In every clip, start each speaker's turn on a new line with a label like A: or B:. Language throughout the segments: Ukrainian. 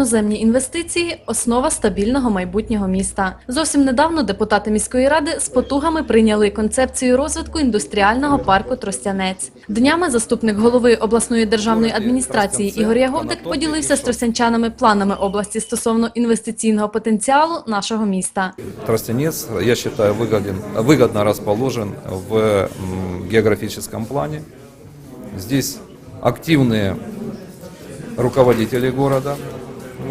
A: Іноземні інвестиції основа стабільного майбутнього міста. Зовсім недавно депутати міської ради з потугами прийняли концепцію розвитку індустріального парку Тростянець. Днями заступник голови обласної державної адміністрації Ігор Ягодик поділився з тростянчанами планами області стосовно інвестиційного потенціалу нашого міста.
B: Тростянец, я считаю, выгоден, выгодно расположен в м, географическом плане. Здесь активные руководители города,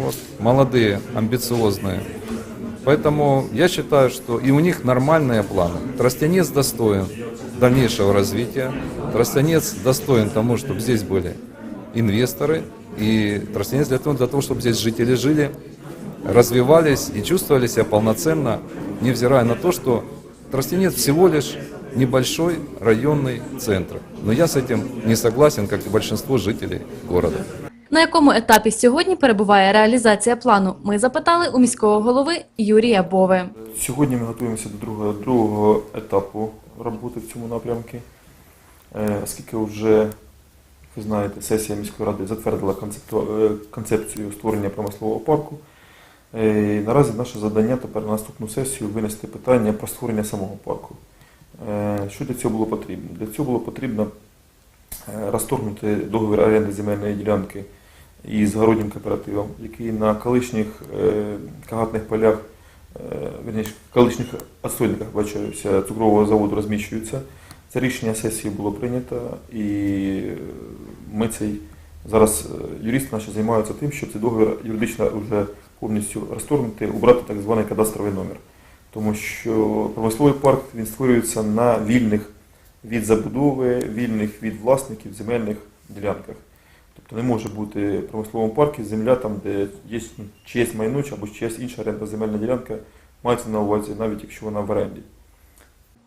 B: вот, молодые, амбициозные. Поэтому я считаю, что и у них нормальные планы. Тростянец достоин дальнейшего развития. Тростянец достоин тому, чтобы здесь были инвесторы. И Тростянец для того, для того, чтобы здесь жители жили, развивались и чувствовали себя полноценно, невзирая на то, что Тростянец всего лишь небольшой районный центр. Но я с этим не согласен, как и большинство жителей города.
A: На якому етапі сьогодні перебуває реалізація плану? Ми запитали у міського голови Юрія Бови.
C: Сьогодні ми готуємося до другого, другого етапу роботи в цьому напрямку. Е, Оскільки вже, ви знаєте, сесія міської ради затвердила е, концепцію створення промислового парку. Е, Наразі наше завдання тепер на наступну сесію винести питання про створення самого парку. Що для цього було потрібно? Для цього було потрібно розторгнути договір оренди земельної ділянки із городнім кооперативом, який на колишніх е, кагатних полях е, верніше, колишніх відстойниках бачився цукрового заводу розміщуються. Це рішення сесії було прийнято, і ми цей зараз е, юристи наші займаються тим, щоб цей договір юридично вже повністю розторгнути, убрати так званий кадастровий номер. Тому що промисловий парк він створюється на вільних від забудови, вільних від власників земельних ділянках. Тобто не може бути в промисловому парку земля там, де є чиясь майно або чиясь інша орендна земельна ділянка, мається на увазі, навіть якщо вона в оренді.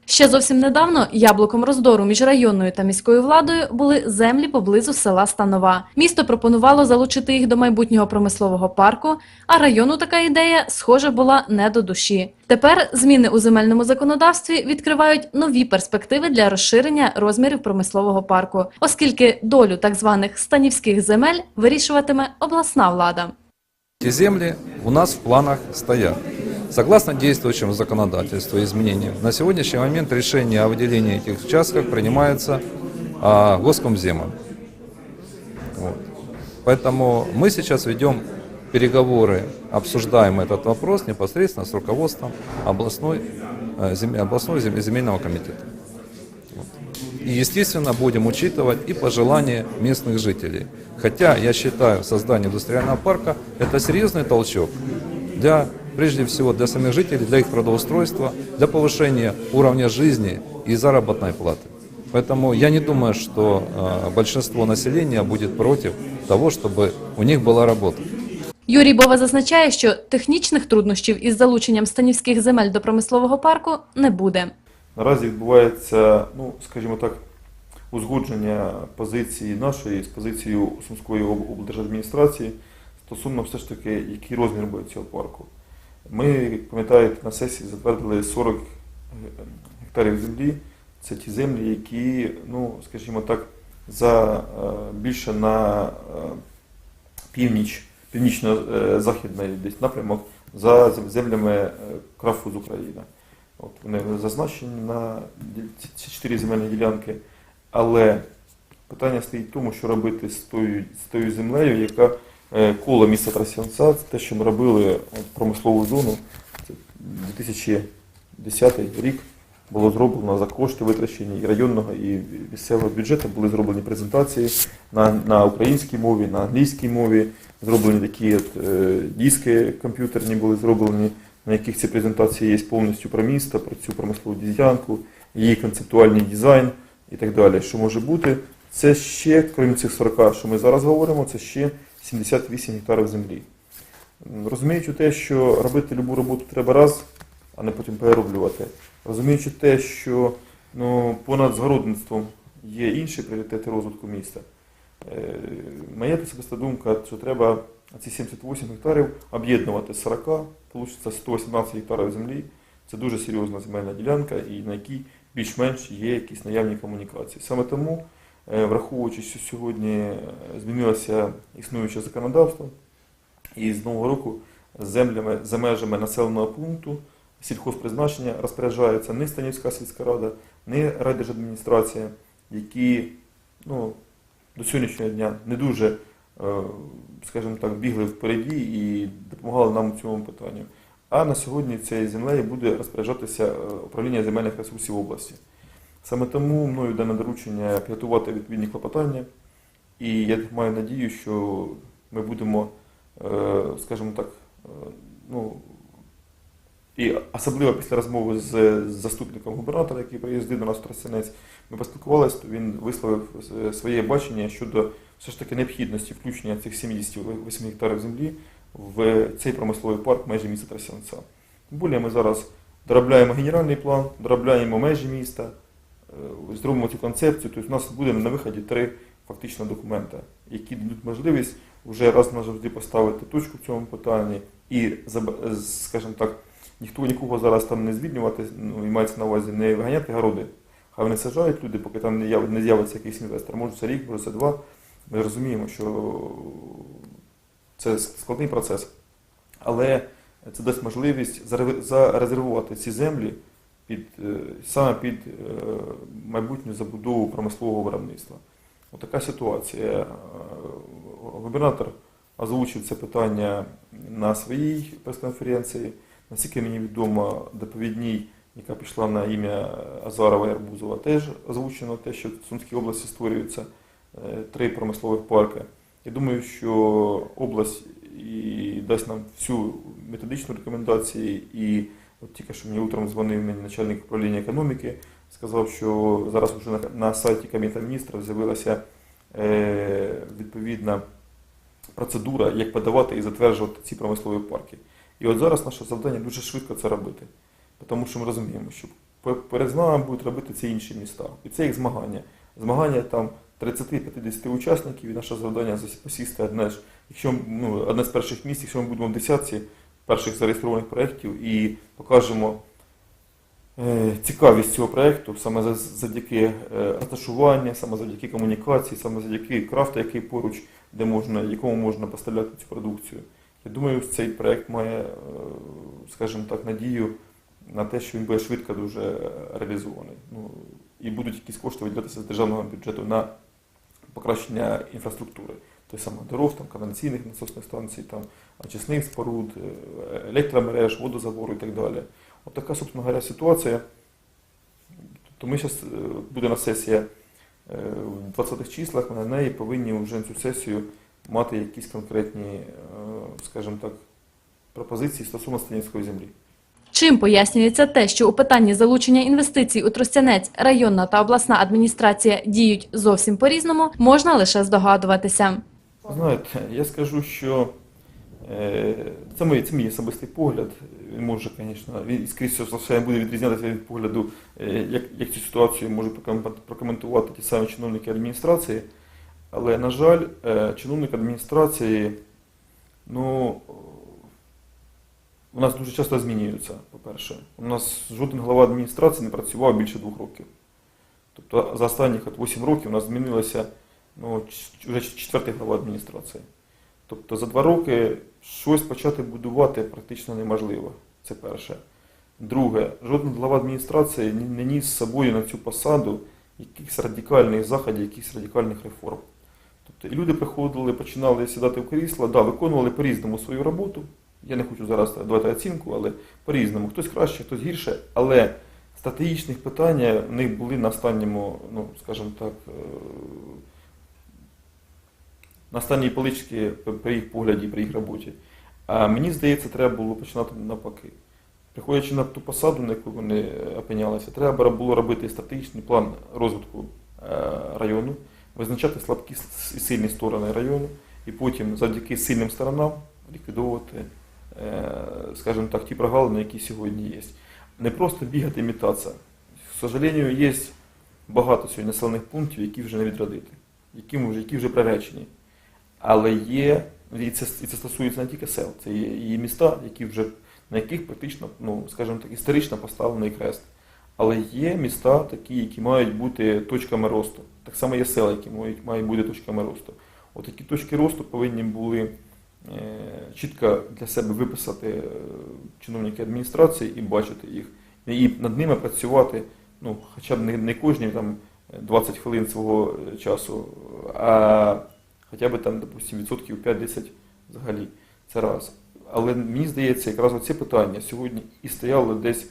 A: Ще зовсім недавно яблуком роздору між районною та міською владою були землі поблизу села Станова. Місто пропонувало залучити їх до майбутнього промислового парку, а району така ідея, схоже, була не до душі. Тепер зміни у земельному законодавстві відкривають нові перспективи для розширення розмірів промислового парку, оскільки долю так званих станівських земель вирішуватиме обласна влада.
B: Эти земли у нас в планах стоят. Согласно действующему законодательству и изменениям, на сегодняшний момент решение о выделении этих участков принимается а, Госкомземом. Вот. Поэтому мы сейчас ведем переговоры, обсуждаем этот вопрос непосредственно с руководством областной, э, земля- областного зем- земельного комитета. И, естественно, будем учитывать и пожелания местных жителей. Хотя я считаю, создание индустриального парка – это серьезный толчок для, прежде всего, для самих жителей, для их трудоустройства, для повышения уровня жизни и заработной платы. Поэтому я не думаю, что э, большинство населения будет против того, чтобы у них была работа.
A: Юрій Бова зазначає, що технічних труднощів із залученням станівських земель до промислового парку не буде.
C: Наразі відбувається, ну, скажімо так, узгодження позиції нашої з позицією Сумської об- облдержадміністрації стосовно все ж таки, який розмір буде цього парку. Ми, як пам'ятаєте, на сесії затвердили 40 гектарів землі. Це ті землі, які, ну, скажімо так, за е, більше на е, північ, північно-західний десь напрямок за землями е, Крафуз Україна. От вони зазначені на ці- чотири земельні ділянки. Але питання стоїть в тому, що робити з тою, з тою землею, яка е, коло міста Трасянця, це те, що ми робили от, промислову зону. Це 2010 рік було зроблено за кошти витрачені і районного, і місцевого бюджету. Були зроблені презентації на, на українській мові, на англійській мові. Зроблені такі от, е, диски комп'ютерні були зроблені, на яких ці презентації є повністю про місто, про цю промислову ділянку, її концептуальний дизайн і так далі. Що може бути? Це ще, крім цих 40, що ми зараз говоримо, це ще 78 гектарів землі. Розуміючи те, що робити любу роботу треба раз, а не потім перероблювати. Розуміючи те, що ну, понад згородництвом є інші пріоритети розвитку міста. Е, Моя особиста думка, що треба ці 78 гектарів об'єднувати з 40, получиться 118 гектарів землі. Це дуже серйозна земельна ділянка, і на якій більш-менш є якісь наявні комунікації. Саме тому, враховуючи, що сьогодні е, змінилося існуюче законодавство, І з нового року землями за межами населеного пункту сільхозпризначення розпоряджається не Станівська сільська рада, не райдержадміністрація, які ну, до сьогоднішнього дня не дуже, е, скажімо так, бігли впереді і допомагали нам у цьому питанню. А на сьогодні цією землею буде розпоряджатися е, управління земельних ресурсів області. Саме тому мною дане доручення підготувати відповідні клопотання. І я маю надію, що ми будемо, е, скажімо так, е, ну, і особливо після розмови з заступником губернатора, який приїздив до нас в Тростянець, ми поспілкувалися, то він висловив своє бачення щодо все ж таки необхідності включення цих 78 гектарів землі в цей промисловий парк межі міста Тростянця. Тим більше ми зараз доробляємо генеральний план, доробляємо межі міста, зробимо цю концепцію. Тобто у нас буде на виході три фактично документа, які дадуть можливість вже раз назавжди поставити точку в цьому питанні і, заб- скажімо так, ніхто нікого зараз там не звільнювати, ну, і мається на увазі не виганяти городи. Хай вони саджають люди, поки там не з'явиться якийсь інвестор. Може це рік, може це два. Ми розуміємо, що це складний процес. Але це дасть можливість зарезервувати ці землі під, е, саме під е, майбутню забудову промислового виробництва. Отака ситуація. Е, Губернатор озвучив це питання на своїй прес-конференції. Наскільки мені відомо, доповідній, яка пішла на ім'я Азарова і Арбузова, теж озвучено те, що в Сумській області створюються три промислових парки. Я думаю, що область і дасть нам всю методичну рекомендацію. І от тільки що мені утром дзвонив мені начальник управління економіки, сказав, що зараз вже на, на сайті Кабінету міністрів з'явилася е, відповідна процедура, як подавати і затверджувати ці промислові парки. І от зараз наше завдання дуже швидко це робити. Тому що ми розуміємо, що пе- перед нами будуть робити це інші міста. І це їх змагання. Змагання там 30-50 учасників, і наше завдання посісти одне ж, якщо ну, одне з перших місць, якщо ми будемо в десятці перших зареєстрованих проєктів і покажемо е, цікавість цього проєкту саме завдяки е, розташування, саме завдяки комунікації, саме завдяки крафту, який поруч, де можна, якому можна поставляти цю продукцію. Я думаю, цей проєкт має, е, скажімо так, надію на те, що він буде швидко дуже реалізований. Ну, і будуть якісь кошти виділятися з державного бюджету на покращення інфраструктури. Той саме дорог, там, каналізаційних насосних станцій, там, очисних споруд, е, електромереж, водозабору і так далі. От така, собственно говоря, ситуація. То ми зараз буде на сесія е, в 20-х числах, ми на неї повинні вже цю сесію мати якісь конкретні, е, скажімо так, пропозиції стосовно Станівської землі.
A: Чим пояснюється те, що у питанні залучення інвестицій у Тростянець районна та обласна адміністрація діють зовсім по-різному, можна лише здогадуватися.
C: Знаєте, я скажу, що е, це мій, це мій особистий погляд. Він може, звісно, він скрізь все буде відрізнятися від погляду, е, як, як цю ситуацію можуть прокоментувати ті самі чиновники адміністрації. Але, на жаль, е, чиновник адміністрації, ну, у нас дуже часто змінюються, по-перше. У нас жоден голова адміністрації не працював більше двох років. Тобто за останніх от 8 років у нас змінилося ну, вже четвертий глава адміністрації. Тобто за два роки щось почати будувати практично неможливо. Це перше. Друге, жоден глава адміністрації не- ніс з собою на цю посаду якихось радикальних заходів, якихось радикальних реформ. Тобто люди приходили, починали сідати в крісла, да, виконували по-різному свою роботу. Я не хочу зараз давати оцінку, але по-різному. Хтось краще, хтось гірше, але стратегічних питання в них були на останньому, ну, скажімо так, е, на останній поличці при їх погляді, при їх роботі. А мені здається, треба було починати навпаки. Приходячи на ту посаду, на яку вони е, опинялися, треба було робити стратегічний план розвитку е, району, визначати слабкі і сильні сторони району, і потім завдяки сильним сторонам ліквідовувати, е, скажімо так, ті прогалини, які сьогодні є. Не просто бігати мітатися. К сожалению, є багато сьогодні населених пунктів, які вже не відродити, які вже, які вже приречені. Але є, і це, і це стосується не тільки сел, це є і міста, які вже, на яких практично, ну, скажімо так, історично поставлений крест. Але є міста такі, які мають бути точками росту. Так само є села, які мають, мають бути точками росту. От такі точки росту повинні були чітко для себе виписати е, чиновники адміністрації і бачити їх, і над ними працювати, ну, хоча б не, не кожні там 20 хвилин свого е, часу, а хоча б там, допустим, відсотків 5-10 взагалі. Це раз. Але мені здається, якраз оце питання сьогодні і стояло десь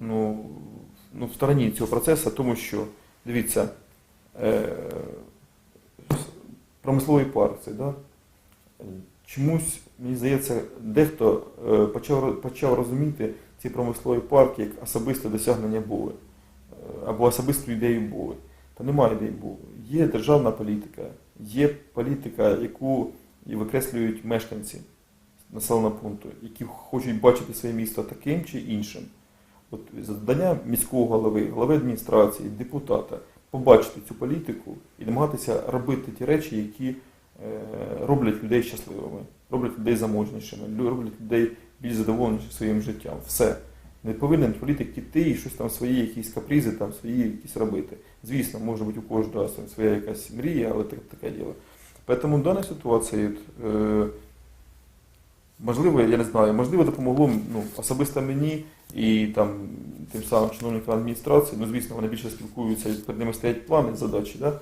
C: ну, ну, в стороні цього процесу, тому що, дивіться, е, промисловий парк це, да? чомусь, мені здається, дехто е, почав, почав розуміти ці промислові парки як особисте досягнення Бови е, або особисту ідею Бови. Та немає Бови. Є державна політика, є політика, яку і викреслюють мешканці населеного пункту, які хочуть бачити своє місто таким чи іншим. От завдання міського голови, голови адміністрації, депутата побачити цю політику і намагатися робити ті речі, які е, роблять людей щасливими, роблять людей заможнішими, роблять людей більш задоволеними своїм життям. Все. Не повинен політик іти і щось там свої якісь капризи, там свої якісь робити. Звісно, може бути у кожного своя якась мрія, але так, таке діло. Тому в даній ситуації, е, можливо, я не знаю, можливо, допомогло ну, особисто мені і там тим самим чиновникам адміністрації. Ну, звісно, вони більше спілкуються, і перед ними стоять плани, задачі, да?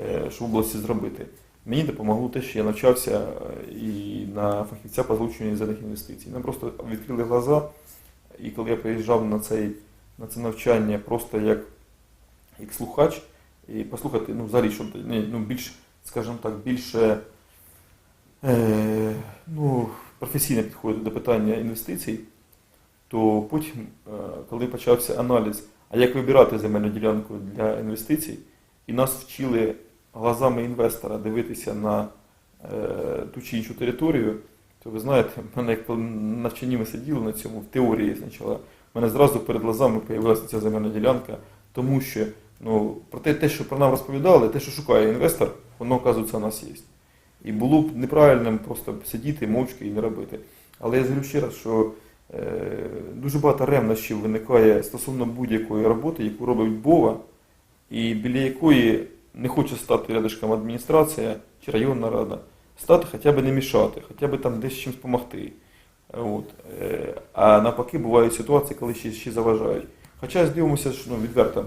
C: е, що в області зробити. Мені допомогло те, що я навчався е, і на фахівця по залученню іноземних інвестицій. Нам просто відкрили глаза, і коли я приїжджав на, цей, на це навчання просто як, як слухач, і послухати, ну, взагалі, що не, ну, більш, скажімо так, більше е, ну, професійно підходити до питання інвестицій, то потім, е, коли почався аналіз, а як вибирати земельну ділянку для інвестицій, і нас вчили глазами інвестора дивитися на е, ту чи іншу територію, то ви знаєте, в мене як на навчанні ми сиділи на цьому, в теорії спочатку, в мене зразу перед глазами з'явилася ця земельна ділянка, тому що ну, про те, те, що про нам розповідали, те, що шукає інвестор, воно, оказується, у нас є. І було б неправильним просто сидіти мовчки і не робити. Але я згадую ще раз, що е, дуже багато ревнощів виникає стосовно будь-якої роботи, яку робить Бова, і біля якої не хоче стати рядишком адміністрація чи районна рада, стати хоча б не мішати, хоча б там десь чимось допомогти. От. Е, А навпаки, бувають ситуації, коли ще, ще заважають. Хоча здивимося, що ну, відверто,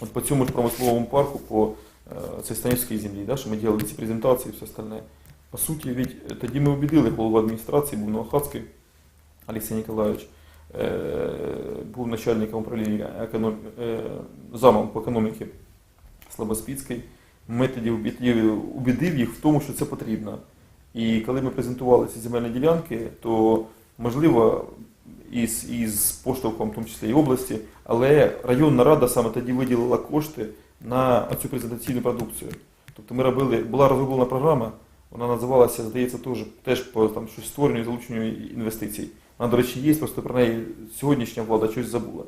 C: от по цьому ж промисловому парку, по е, цій Станівській землі, да, що ми робили ці презентації і все остальне. По суті, від, тоді ми убедили голову адміністрації, був Новохацький Олексій Ніколаєвич, е, був начальником управління економ, е, замом по економіці Слобоспільський. Ми тоді убедив їх в тому, що це потрібно. І коли ми презентували ці земельні ділянки, то можливо із, із поштовхом, в тому числі і області, але районна рада саме тоді виділила кошти на цю презентаційну продукцію. Тобто ми робили, була розроблена програма, вона називалася, здається, теж, теж по там, щось створенню і залученню інвестицій. Вона, до речі, є, просто про неї сьогоднішня влада щось забула.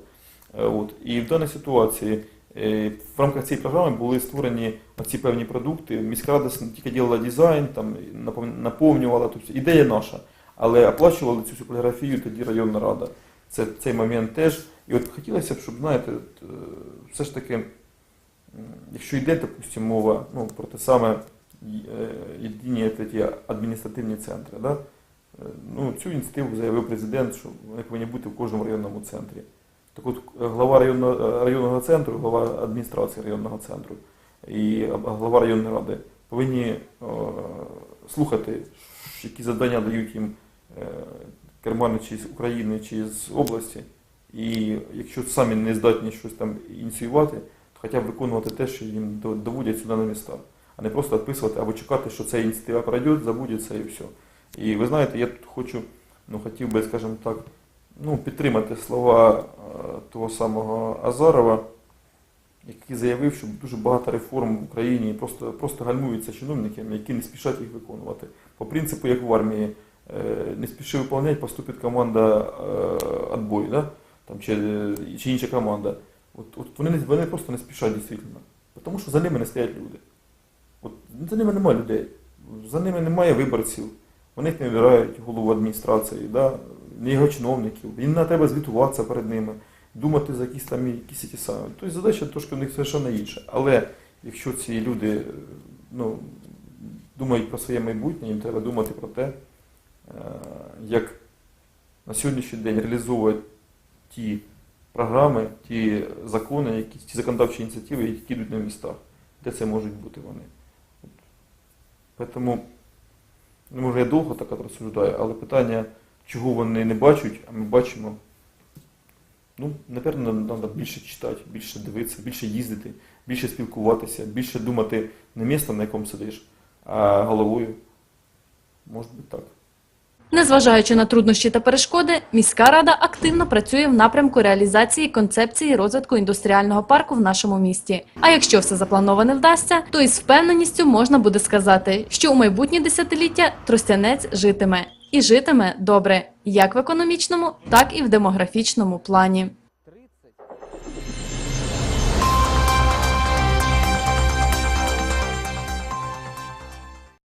C: Е, От. І в даній ситуації в рамках цієї програми були створені ці певні продукти. Міська рада тільки робила дизайн, там, наповнювала, тобто ідея наша. Але оплачували цю поліграфію тоді районна рада. Це цей момент теж. І от хотілося б, щоб, знаєте, е, все ж таки, якщо йде, допустимо, мова ну, про те саме е, єдині адміністративні центри, да? Е, ну, цю ініціативу заявив президент, що вони повинні бути в кожному районному центрі. Так от е, глава районного, е, районного центру, глава адміністрації районного центру і глава районної ради повинні е, слухати, які завдання дають їм е, кермани чи з України, чи з області. І якщо самі не здатні щось там ініціювати, то хоча б виконувати те, що їм доводять сюди на міста, а не просто відписувати або чекати, що ця ініціатива пройде, забудеться і все. І ви знаєте, я тут хочу, ну хотів би, скажімо так, ну, підтримати слова е, того самого Азарова, який заявив, що дуже багато реформ в Україні просто, просто гальмуються чиновниками, які не спішать їх виконувати. По принципу, як в армії, е, не спіши виконувати, поступить команда е, відбою, да? Там, чи, чи інша команда. От, от вони, вони просто не спішать дійсно. Тому що за ними не стоять люди. От, за ними немає людей, за ними немає виборців. Вони не вибирають голову адміністрації, да? Не його чиновників. Їм не треба звітуватися перед ними, думати за якісь там якісь ті самі. Тобто задача трошки в них совершенно інша. Але якщо ці люди, е, ну, думають про своє майбутнє, їм треба думати про те, е, як на сьогоднішній день реалізовувати ті програми, ті закони, які, ті законодавчі ініціативи, які йдуть на містах, де це можуть бути вони. Тому, може, я довго так розсуждаю, але питання, чого вони не бачать, а ми бачимо. Ну, напевно, треба більше читати, більше дивитися, більше їздити, більше спілкуватися, більше думати не містом, на якому сидиш, а головою. Може бути так.
A: Незважаючи на труднощі та перешкоди, міська рада активно працює в напрямку реалізації концепції розвитку індустріального парку в нашому місті. А якщо все заплановане вдасться, то із впевненістю можна буде сказати, що у майбутні десятиліття Тростянець житиме і житиме добре, як в економічному, так і в демографічному плані.